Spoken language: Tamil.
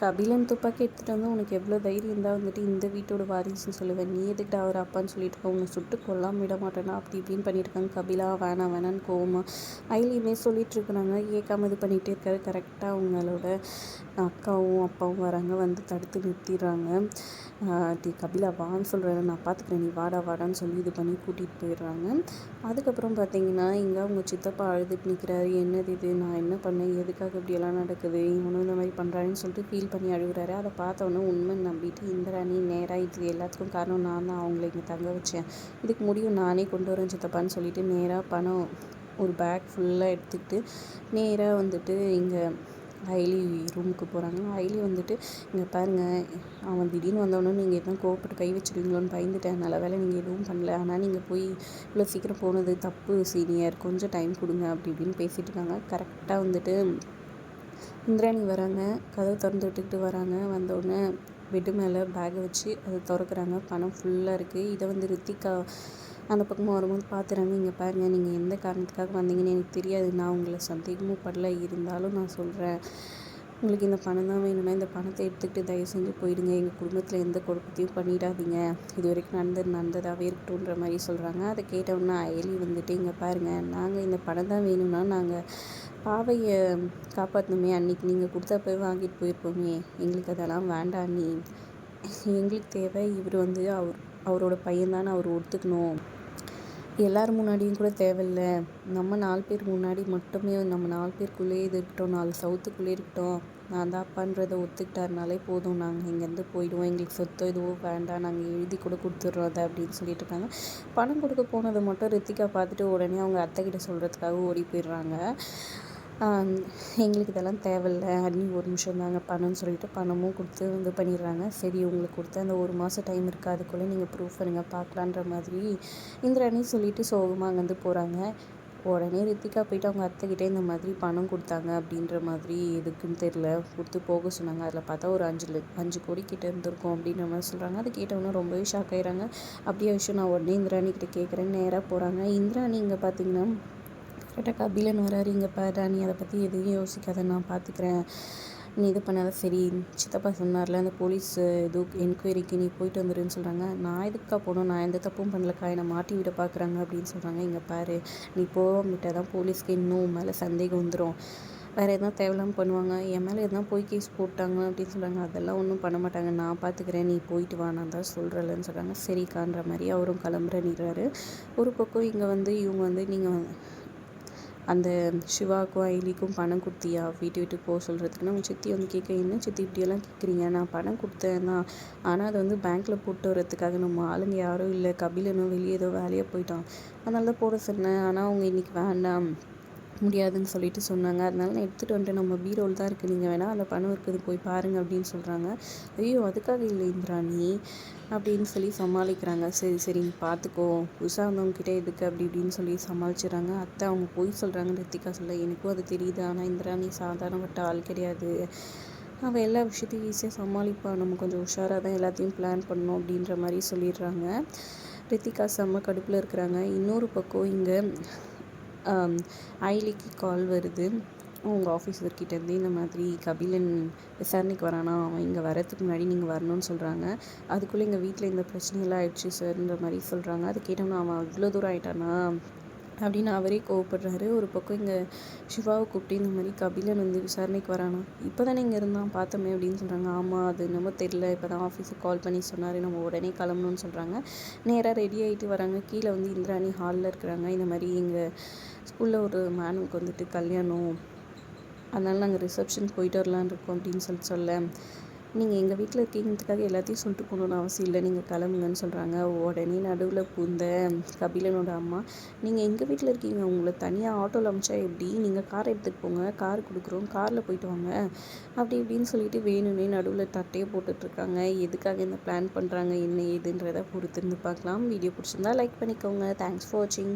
கபிலன் துப்பாக்கி எடுத்துகிட்டு வந்து உனக்கு எவ்வளோ தைரியம் இருந்தால் வந்துட்டு இந்த வீட்டோட வாரிசுன்னு சொல்லுவேன். நீ எதுக்கிட்ட அவர் அப்பான்னு சொல்லிட்டு இருக்க? உன்னை சுட்டு கொல்லாம விட மாட்டேனா அப்படி இப்படின்னு பண்ணியிருக்காங்க கபிலா. வேணாம் வேணான்னு கோவமா ஐலியுமே சொல்லிட்டு இருக்கிறாங்க. ஏக்காம இது பண்ணிகிட்டே இருக்காரு. கரெக்டாக அவங்களோட அக்காவும் அப்பாவும் வராங்க. வந்து தடுத்து நிறுத்திடுறாங்க. டி கபிலா வான்னு சொல்கிறேன் நான் பார்த்துக்கிறேன் நீ வாடா வாடான்னு சொல்லி இது பண்ணி கூட்டிகிட்டு போயிடுறாங்க. அதுக்கப்புறம் பார்த்தீங்கன்னா இங்கே அவங்க சித்தப்பா அழுதுட்டு நிற்கிறாரு என்னது இது? நான் என்ன பண்ணேன்? எதுக்காக இப்படியெல்லாம் நடக்குது? இவனும் இந்த மாதிரி பண்ணுறாருன்னு சொல்லிட்டு ஃபீல் ஃபீல் பண்ணி அழுகுறாரு. அதை பார்த்தோன்னே உண்மை நம்பிட்டு இந்திராணி நேராக இது எல்லாத்துக்கும் காரணம் நான் தான் அவங்கள இங்கே தங்க வச்சேன். இதுக்கு முடியும் நானே கொண்டு வரேன் சித்தப்பான்னு சொல்லிட்டு நேராக பணம் ஒரு பேக் ஃபுல்லாக எடுத்துக்கிட்டு நேராக வந்துட்டு இங்கே ஐலி ரூமுக்கு போகிறாங்க ஐலி வந்துட்டு இங்கே பாருங்கள் அவன் திடீர்னு வந்தவொடனே நீங்கள் எதுவும் கோவப்பட்டு கை வச்சுருவீங்களோன்னு பயந்துட்டேன். நல்ல வேலை நீங்கள் எதுவும் பண்ணல. ஆனால் நீங்கள் போய் இவ்வளோ சீக்கிரம் போனது தப்பு சீனியர். கொஞ்சம் டைம் கொடுங்க. அப்படி இப்படின்னு பேசிகிட்டு இருக்காங்க. கரெக்டாக வந்துட்டு இந்திராணி வராங்க. கதவை திறந்து விட்டுக்கிட்டு வராங்க. வந்தோடனே பெட்டு மேலே பேக்கை வச்சு அதை திறக்குறாங்க. பணம் ஃபுல்லாக இருக்குது இதை வந்து ரித்திகா அந்த பக்கமாக வரும்போது பார்த்துறாங்க இங்கே பாருங்கள் நீங்கள் எந்த காரணத்துக்காக வந்தீங்கன்னு எனக்கு தெரியாது. நான் உங்களை சந்தேகமும் படல. இருந்தாலும் நான் சொல்கிறேன் உங்களுக்கு இந்த பணம் தான் வேணும்னா இந்த பணத்தை எடுத்துக்கிட்டு தயவு செஞ்சு போயிடுங்க. எங்கள் குடும்பத்தில் எந்த குழப்பத்தையும் பண்ணிடாதீங்க. இது வரைக்கும் நடந்தது நடந்ததாகவே இருக்கட்டும்ன்ற மாதிரி சொல்கிறாங்க அதை கேட்டவுடனே அயலி வந்துட்டு இங்கே பாருங்கள் நாங்கள் இந்த பணம் தான் வேணும்னா நாங்கள் பாவையை காப்பாற்றணுமே அன்றைக்கி நீங்கள் கொடுத்தா போய் வாங்கிட்டு போயிருப்போமே. எங்களுக்கு அதெல்லாம் வேண்டாம் நீ. எங்களுக்கு தேவை இவர் வந்து அவர் அவரோட பையன்தான் அவர் ஒத்துக்கணும். எல்லார் முன்னாடியும் கூட தேவையில்ல. நம்ம நாலு பேர் முன்னாடி மட்டுமே நம்ம நாலு பேருக்குள்ளேயே இது இருக்கட்டும் நாலு சவுத்துக்குள்ளே இருக்கட்டும். நான் தான் அப்பான்றதை ஒத்துக்கிட்டாருனாலே போதும். நாங்கள் இங்கேருந்து போயிடுவோம். எங்களுக்கு சொத்தோ எதுவோ வேண்டாம். நாங்கள் எழுதி கூட கொடுத்துட்றோம் அதை அப்படின்னு சொல்லிட்டு இருக்காங்க. பணம் கொடுக்க போனதை மட்டும் ரித்திகா பார்த்துட்டு உடனே அவங்க அத்தைக்கிட்ட சொல்கிறதுக்காக ஓடி போயிடுறாங்க. எங்களுக்கு இதெல்லாம் தேவையில்ல. அன்னி ஒரு நிமிஷம் தாங்க பணம்னு சொல்லிட்டு பணமும் கொடுத்து இது பண்ணிடுறாங்க. சரி உங்களுக்கு கொடுத்த அந்த ஒரு மாதம் டைம் இருக்குது அதுக்குள்ளே நீங்கள் ப்ரூஃப் பண்ணுங்கள் பார்க்கலான்ற மாதிரி இந்திராணி சொல்லிட்டு சோகமாக அங்கேருந்து போகிறாங்க உடனே ரித்திகா போயிட்டு அவங்க அத்தைக்கிட்டே இந்த மாதிரி பணம் கொடுத்தாங்க அப்படின்ற மாதிரி எதுக்குன்னு தெரில கொடுத்து போக சொன்னாங்க. அதில் பார்த்தா ஒரு அஞ்சு அஞ்சு கோடி கிட்ட இருந்திருக்கும் அப்படின்ற மாதிரி சொல்கிறாங்க அது கேட்டவொன்னே ரொம்பவே ஷாக் ஆகிறாங்க அப்படியே விஷயம் நான் உடனே இந்திராணி கிட்டே கேட்குறேன். நேராக போகிறாங்க இந்திராணி இங்கே பார்த்தீங்கன்னா கரெக்டாக கபிலன் வராரு. இங்கே பாரு நீ அதை பற்றி எதுவும் யோசிக்காத நான் பார்த்துக்கிறேன் நீ இது பண்ணாத சரி. சித்தப்பா சொன்னார்ல அந்த போலீஸ் இது என்கொயரிக்கு நீ போயிட்டு வந்துடுன்னு சொல்கிறாங்க நான் எதுக்கா போகணும்? நான் எந்த தப்பும் பண்ணலக்கா. என்னை மாட்டி விட பார்க்குறாங்க அப்படின்னு சொல்கிறாங்க இங்கே பாரு நீ போக தான் போலீஸ்க்கு இன்னும் மேலே சந்தேகம் வந்துடும் வேறு எதனா தேவையில்லாமல் பண்ணுவாங்க. என் மேலே எதுனா போய் கேஸ் போட்டாங்க அப்படின்னு சொல்கிறாங்க அதெல்லாம் ஒன்றும் பண்ண மாட்டாங்க. நான் பார்த்துக்கிறேன் நீ போயிட்டு வா நான் தான் சொல்கிறலன்னு சொல்கிறாங்க சரிக்கான்ற மாதிரி அவரும் கிளம்புறேன்னுறாரு ஒரு பக்கம் இங்கே வந்து இவங்க வந்து நீங்கள் அந்த சிவாவுக்கும் ஐலிக்கும் பணம் கொடுத்தியா? வீட்டு விட்டு போக சொல்கிறதுக்கு அவங்க சித்தி வந்து கேட்க என்ன சித்தி இப்படியெல்லாம் கேட்குறீங்க? நான் பணம் கொடுத்தேன் தான் ஆனால் அதை வந்து பேங்க்கில் போட்டு வரத்துக்காக நம்ம ஆளுங்க யாரும் இல்லை. கபிலனும் வெளியே ஏதோ வேலையாக போயிட்டான். அதனால தான் போட சொன்னேன். ஆனால் அவங்க இன்றைக்கி வேண்டாம். முடியாதுன்னு சொல்லிட்டு சொன்னாங்க. அதனால நான் எடுத்துகிட்டு வந்துட்டு நம்ம பீரோல் தான் இருக்குது நீங்கள் வேணால் அந்த பணம் இருக்குது. போய் பாருங்கள் அப்படின்னு சொல்கிறாங்க ஐயோ அதுக்காக இல்லை இந்திராணி அப்படின்னு சொல்லி சமாளிக்கிறாங்க. சரி சரி நீ பார்த்துக்கோ புதுசாக வந்தவங்ககிட்ட எதுக்கு அப்படி இப்படின்னு சொல்லி சமாளிச்சிடுறாங்க. அத்தை அவங்க போய் சொல்கிறாங்க ரித்திகா சொல்ல எனக்கும் அது தெரியுது. ஆனால் இந்திராணி சாதாரணப்பட்ட ஆள் கிடையாது. அவள் எல்லா விஷயத்தையும் ஈஸியாக சமாளிப்பாள் நம்ம கொஞ்சம் உஷாராக தான் எல்லாத்தையும் பிளான் பண்ணணும். அப்படின்ற மாதிரி சொல்லிடுறாங்க. ரித்திகா செம்ம கடுப்பில் இருக்கிறாங்க. இன்னொரு பக்கம் இங்கே ஐலிக்கு கால் வருது. உங்கள் ஆஃபீஸர்கிட்டேருந்து இந்த மாதிரி கபிலன் விசாரணைக்கு வரானா? அவன் இங்கே வரத்துக்கு முன்னாடி நீங்கள் வரணும்னு சொல்கிறாங்க அதுக்குள்ளே எங்கள் வீட்டில் இந்த பிரச்சனையெல்லாம் ஆயிடுச்சு சார்ன்ற மாதிரி சொல்கிறாங்க அது கேட்டோம்னா அவன் அவ்வளோ தூரம் ஆயிட்டானா? அப்படின்னு அவரே கோவப்படுறாரு. ஒரு பக்கம் இங்கே சிவாவை கூப்பிட்டு இந்த மாதிரி கபிலன் வந்து விசாரணைக்கு வரானா? இப்போ தானே இங்கே இருந்தான் பார்த்தோமே அப்படின்னு சொல்கிறாங்க ஆமாம் அது நம்ம தெரில இப்போ தான் ஆஃபீஸுக்கு கால் பண்ணி சொன்னார். நம்ம உடனே கிளம்பணும்னு சொல்கிறாங்க நேராக ரெடி ஆகிட்டு வராங்க. கீழே வந்து இந்திராணி ஹாலில் இருக்கிறாங்க. இந்த மாதிரி எங்கள் ஸ்கூலில் ஒரு மேனுக்கு வந்துட்டு கல்யாணம். அதனால் நாங்கள் ரிசப்ஷன் போயிட்டு வரலான் இருக்கோம் அப்படின்னு சொல்லி சொல்ல. நீங்கள் எங்கள் வீட்டில் இருக்கீங்கிறதுக்காக எல்லாத்தையும் சொல்லிட்டு போகணுன்னு அவசியம் இல்லை. நீங்கள் கிளம்புங்கன்னு சொல்கிறாங்க. உடனே நடுவில் பூந்த கபிலனோட அம்மா நீங்கள் எங்கள் வீட்டில் இருக்கீங்க. உங்களை தனியாக ஆட்டோவில் அமிச்சா எப்படி? நீங்கள் கார் எடுத்துகிட்டு போங்க. கார் கொடுக்குறோம். காரில் போயிட்டு வாங்க. அப்படி இப்படின்னு சொல்லிட்டு வேணும்னே நடுவில் தட்டையே போட்டுட்ருக்காங்க எதுக்காக இந்த பிளான் பண்ணுறாங்க? என்ன ஏதுன்றதை பொறுத்திருந்து பார்க்கலாம். வீடியோ பிடிச்சிருந்தா லைக் பண்ணிக்கோங்க. தேங்க்ஸ் ஃபார் வாட்சிங்